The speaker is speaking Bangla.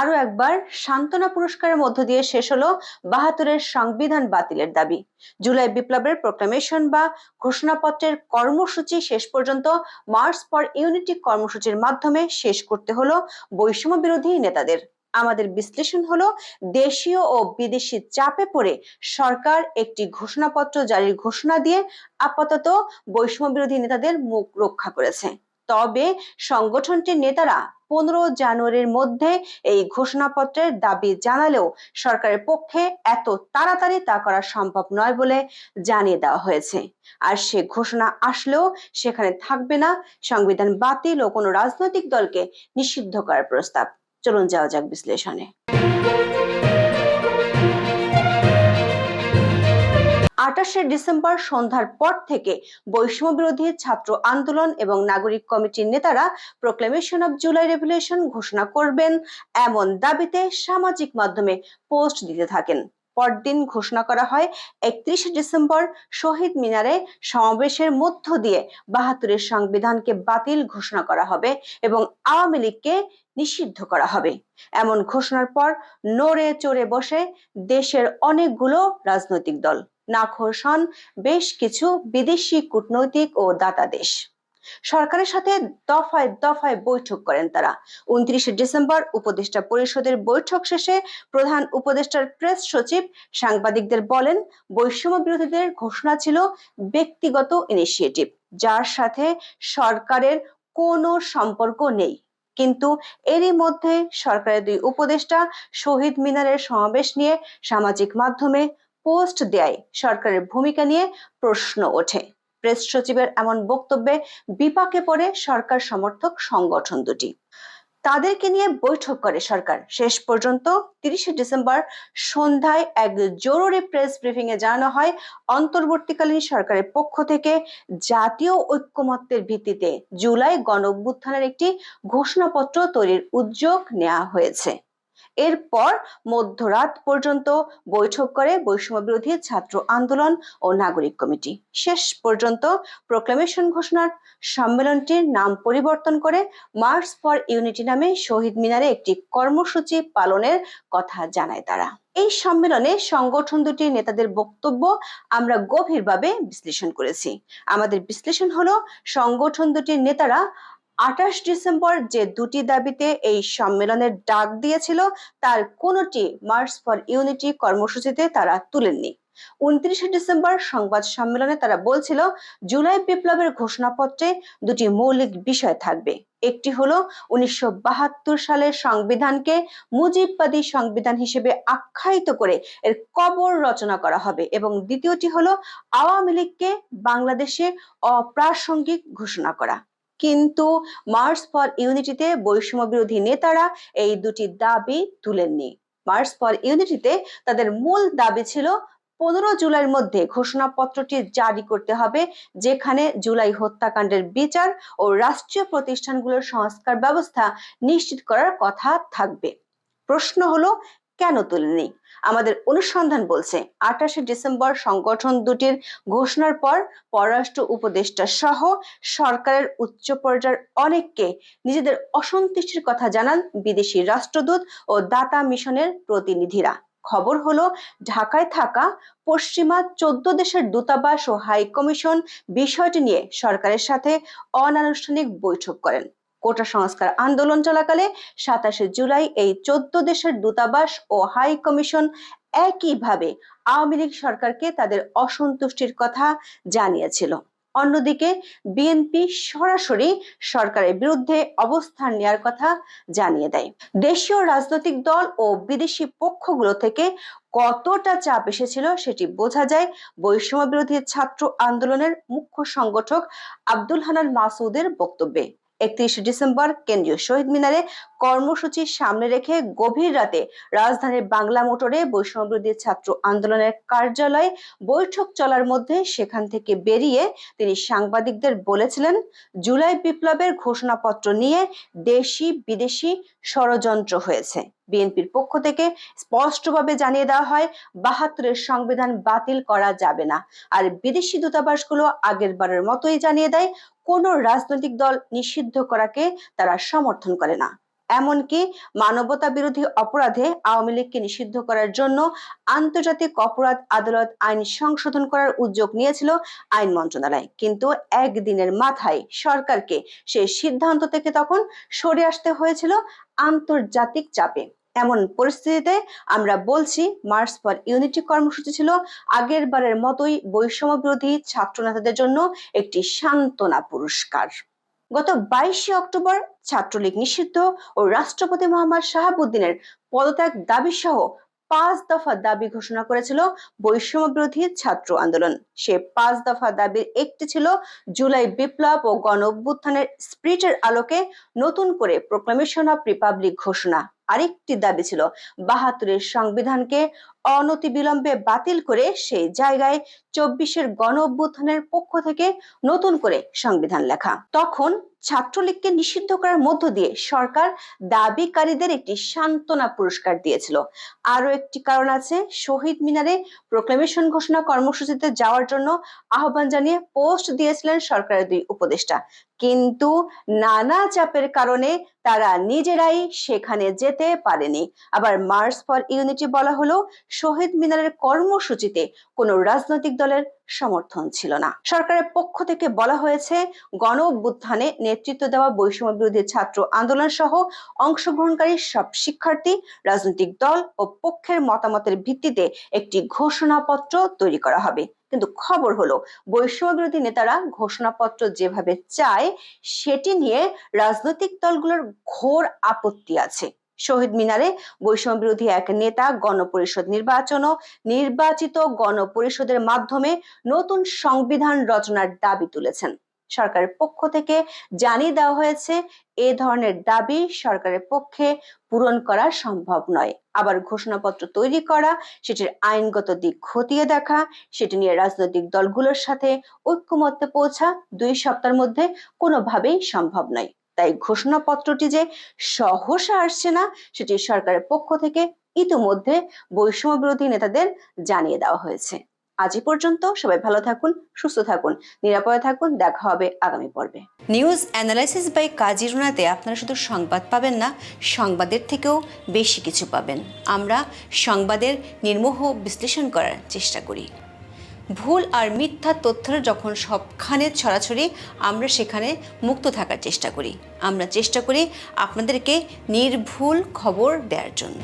আরও একবার সান্ত্বনা পুরস্কারের মধ্য দিয়ে শেষ হলো বাহাত্তরের সংবিধান বাতিলের দাবি। জুলাই বিপ্লবের প্রোক্লামেশন বা ঘোষণাপত্রের কর্মসূচি শেষ পর্যন্ত মার্চ ফর ইউনিটি কর্মসূচির মাধ্যমে শেষ করতে হলো বৈষম্য বিরোধী নেতাদের। আমাদের বিশ্লেষণ হলো দেশীয় ও বিদেশি চাপে পড়ে সরকার একটি ঘোষণাপত্র জারির ঘোষণা দিয়ে আপাতত বৈষম্য বিরোধী নেতাদের মুখ রক্ষা করেছে। তবে সংগঠনটির নেতারা পনেরো জানুয়ারির মধ্যে এই ঘোষণাপত্রের দাবি জানালেও সরকারের পক্ষে এত তাড়াতাড়ি তা করা সম্ভব নয় বলে জানিয়ে দেওয়া হয়েছে। আর সে ঘোষণা আসলেও সেখানে থাকবে না। সংবিধান বাতিল ও কোনো রাজনৈতিক দলকে নিষিদ্ধ করার প্রস্তাব। চলুন যাওয়া যাক বিশ্লেষণে। আঠাশে ডিসেম্বর সন্ধ্যার পর থেকে বৈষম্য বিরোধী ছাত্র আন্দোলন এবং নাগরিক কমিটির নেতারা প্রোক্লেমেশন অব জুলাই রেভুলেশন ঘোষণা করবেন এমন দাবিতে সামাজিক মাধ্যমে পোস্ট দিতে থাকেন। পরদিন ঘোষণা করা হয়, একত্রিশে ডিসেম্বর শহীদ মিনারে সমাবেশের মধ্য দিয়ে বাহাত্তরের সংবিধানকে বাতিল ঘোষণা করা হবে এবং আওয়ামী লীগকে নিষিদ্ধ করা হবে। এমন ঘোষণার পর নড়ে চড়ে বসে দেশের অনেকগুলো রাজনৈতিক দল। নাখোশ হন বেশ কিছু বিদেশি কূটনৈতিক ও দাতা দেশ সরকারের সাথে দফায় দফায় বৈঠক করেন তারা। উনত্রিশে ডিসেম্বর উপদেষ্টা পরিষদের বৈঠক শেষে প্রধান উপদেষ্টার প্রেস সচিব সাংবাদিকদের বলেন, বৈষম্য বিরোধীদের ঘোষণা ছিল ব্যক্তিগত ইনিশিয়েটিভ যার সাথে সরকারের কোনো সম্পর্ক নেই। কিন্তু এরই মধ্যে সরকারের দুই উপদেষ্টা শহীদ মিনারের সমাবেশ নিয়ে সামাজিক মাধ্যমে পোস্ট দেয়। সরকারের ভূমিকা নিয়ে প্রশ্ন ওঠে। প্রেস সচিবের এমন বক্তব্যে বিপাকে পড়ে সরকার সমর্থক সংগঠন দুটি। তাদেরকে নিয়ে বৈঠক করে সরকার। শেষ পর্যন্ত তিরিশে ডিসেম্বর সন্ধ্যায় এক জরুরি প্রেস ব্রিফিং এ জানানো হয়, অন্তর্বর্তীকালীন সরকারের পক্ষ থেকে জাতীয় ঐক্যমত্যের ভিত্তিতে জুলাই গণ একটি ঘোষণাপত্র তৈরির উদ্যোগ নেওয়া হয়েছে। এরপর মধ্যরাত পর্যন্ত বৈঠক করে বৈষম্য বিরোধী ছাত্র আন্দোলন ও নাগরিক কমিটি। শেষ পর্যন্ত প্রোক্লামেশন ঘোষণার সম্মেলনটির নাম পরিবর্তন করে মার্চ ফর ইউনিটি নামে শহীদ মিনারে একটি কর্মসূচি পালনের কথা জানায় তারা। এই সম্মেলনে সংগঠন দুটির নেতাদের বক্তব্য আমরা গভীরভাবে বিশ্লেষণ করেছি। আমাদের বিশ্লেষণ হলো, সংগঠন দুটির নেতারা আঠাশ ডিসেম্বর যে দুটি দাবিতে এই সম্মেলনের ডাক দিয়েছিল, তার কোনটি মার্চ ফর ইউনিটি কর্মসূচিতে তারা তুলেননি। উনত্রিশে ডিসেম্বর সংবাদ সম্মেলনে তারা বলছিল, জুলাই বিপ্লবের ঘোষণাপত্রে দুটি মৌলিক বিষয় থাকবে। একটি হলো, উনিশশো বাহাত্তর সালের সংবিধানকে মুজিববাদী সংবিধান হিসেবে আখ্যায়িত করে এর কবর রচনা করা হবে এবং দ্বিতীয়টি হলো, আওয়ামী লীগকে বাংলাদেশে অপ্রাসঙ্গিক ঘোষণা করা। কিন্তু মার্চ ফর ইউনিটিতে বৈষম্য বিরোধী নেতারা এই দুটি দাবি তুলেননি। মার্চ ফর ইউনিটিতে তাদের মূল দাবি ছিল পনেরো জুলাইয়ের মধ্যে ঘোষণাপত্রটি জারি করতে হবে, যেখানে জুলাই হত্যাকাণ্ডের বিচার ও রাষ্ট্রীয় প্রতিষ্ঠানগুলোর সংস্কার ব্যবস্থা নিশ্চিত করার কথা থাকবে। প্রশ্ন হলো কেন তুলেনি আমাদের অনুসন্ধান বলছে, আঠাশে ডিসেম্বর সংগঠন দুটির ঘোষণার পর পররাষ্ট্র উপদেষ্টা সহ সরকারের উচ্চ পর্যায়ের অনেককে নিজেদের অসন্তুষ্টির কথা জানান বিদেশি রাষ্ট্রদূত ও দাতা মিশনের প্রতিনিধিরা। খবর হলো, ঢাকায় থাকা পশ্চিমা চোদ্দ দেশের দূতাবাস ও হাই কমিশন বিষয়টি নিয়ে সরকারের সাথে অনানুষ্ঠানিক বৈঠক করেন। কোটা সংস্কার আন্দোলন চলাকালে সাতাশে জুলাই এই চোদ্দ দেশের দূতাবাস ও হাই কমিশন একইভাবে আওয়ামী লীগ সরকারকে তাদের অসন্তুষ্টির কথা জানিয়েছিল। অন্যদিকে বিএনপি সরাসরি সরকারের বিরুদ্ধে অবস্থান নেওয়ার কথা জানিয়ে দেয়। দেশীয় রাজনৈতিক দল ও বিদেশি পক্ষগুলো থেকে কতটা চাপ এসেছিল সেটি বোঝা যায় বৈষম্য বিরোধী ছাত্র আন্দোলনের মুখ্য সংগঠক আব্দুল হানান মাসুদের বক্তব্যে। একত্রিশে ডিসেম্বর কেন্দ্রীয় শহীদ মিনারে কর্মসূচি সামনে রেখে গভীর রাতে রাজধানীর বাংলা মোটরে বৈষম্যবিরোধী ছাত্র আন্দোলনের কার্যালয়ে বৈঠক চলার মধ্যে সেখান থেকে বেরিয়ে তিনি সাংবাদিকদের বলেছিলেন, জুলাই বিপ্লবের ঘোষণাপত্র নিয়ে দেশি বিদেশি ষড়যন্ত্র হয়েছে। বিএনপির পক্ষ থেকে স্পষ্টভাবে জানিয়ে দেওয়া হয়, বাহাত্তরের সংবিধান বাতিল করা যাবে না। আর বিদেশি দূতাবাসগুলো আগের বারের মতোই জানিয়ে দেয়, কোনো রাজনৈতিক দল নিষিদ্ধ করাকে তারা সমর্থন করে না। এমনকি মানবতা বিরোধী অপরাধে আওয়ামী লীগকে নিষিদ্ধ করার জন্য আন্তর্জাতিক অপরাধ আদালত আইন সংশোধন করার উদ্যোগ নিয়েছিল আইন মন্ত্রণালয়। কিন্তু একদিনের মাথায় সরকারকে সেই সিদ্ধান্ত থেকে তখন সরে আসতে হয়েছিল আন্তর্জাতিক চাপে। এমন পরিস্থিতিতে আমরা বলছি মার্চ ফর ইউনিটি কর্মসূচি ছিল আগের বারের মতোই বৈষম্য বিরোধী ছাত্র নেতাদের জন্য একটি সান্ত্বনা পুরস্কার। গত বাইশে অক্টোবর ছাত্রলীগ নিষিদ্ধ ও রাষ্ট্রপতি মোহাম্মদ শাহাবুদ্দিনের পদত্যাগ দাবি সহ পাঁচ দফা দাবি ঘোষণা করেছিল বৈষম্য বিরোধী ছাত্র আন্দোলন। সে পাঁচ দফা দাবির একটি ছিল জুলাই বিপ্লব ও গণ অভ্যুত্থানের স্প্রিটের আলোকে নতুন করে প্রোক্লামেশন অফ রিপাবলিক ঘোষণা। আরেকটি দাবি ছিল। বাহাত্তরের সংবিধানকে অনতিবিলম্বে বাতিল করে সেই জায়গায় চব্বিশের গণ অভ্যুত্থানের পক্ষ থেকে নতুন করে সংবিধান লেখা। তখন ছাত্রলীগকে নিষিদ্ধ করার মধ্য দিয়ে সরকার দাবিকারীদের একটি সান্ত্বনা পুরস্কার দিয়েছিল। আরও একটি কারণ আছে, শহীদ মিনারে প্রোক্লেমেশন ঘোষণা কর্মসূচিতে যাওয়ার জন্য আহ্বান জানিয়ে পোস্ট দিয়েছিলেন সরকারের দুই উপদেষ্টা। কিন্তু নানা চাপের কারণে তারা নিজেরাই সেখানে যেতে পারেনি। আবার মার্চ ফর ইউনিটি বলা হলো, শহীদ মিনারের কর্মসূচিতে কোনো রাজনৈতিক দলের সমর্থন ছিল না। সরকারের পক্ষ থেকে বলা হয়েছে গণ অভ্যুত্থানে নেতৃত্ব দেওয়া বৈষম্য বিরোধী ছাত্র আন্দোলন সহ অংশগ্রহণকারী সব শিক্ষার্থী, রাজনৈতিক দল ও পক্ষের মতামতের ভিত্তিতে একটি ঘোষণাপত্র তৈরি করা হবে। কিন্তু খবর হলো, বৈষম্য বিরোধী নেতারা ঘোষণাপত্র যেভাবে চায়, সেটি নিয়ে রাজনৈতিক দলগুলোর ঘোর আপত্তি আছে। শহীদ মিনারে বৈষম্য বিরোধী এক নেতা গণপরিষদ নির্বাচন ও নির্বাচিত গণপরিষদের মাধ্যমে নতুন সংবিধান রচনার দাবি তুলেছেন। সরকারের পক্ষ থেকে জানিয়ে দেওয়া হয়েছে, এ ধরনের দাবি সরকারের পক্ষে পূরণ করা সম্ভব নয়। আবার ঘোষণাপত্র তৈরি করা, সেটির আইনগত দিক খতিয়ে দেখা, সেটি নিয়ে রাজনৈতিক দলগুলোর সাথে ঐক্যমত্যে পৌঁছা দুই সপ্তাহের মধ্যে কোনোভাবেই সম্ভব নয়। তাই ঘোষণাপত্রটি যে সহসা আসছে না, সেটি সরকারের পক্ষ থেকে ইতিমধ্যে বৈষম্য বিরোধী নেতাদের জানিয়ে দেওয়া হয়েছে। আজ পর্যন্ত সবাই ভালো থাকুন, সুস্থ থাকুন, নিরাপদে থাকুন। দেখা হবে আগামী পর্বে। নিউজ অ্যানালাইসিস বাই কাজী রুনাতে আপনারা শুধু সংবাদ পাবেন না, সংবাদের থেকেও বেশি কিছু পাবেন। আমরা সংবাদের নির্মোহ বিশ্লেষণ করার চেষ্টা করি। ভুল আর মিথ্যা তথ্যের যখন সবখানে ছড়াছড়ি, আমরা সেখানে মুক্ত থাকার চেষ্টা করি। আমরা চেষ্টা করি আপনাদেরকে নির্ভুল খবর দেওয়ার জন্য।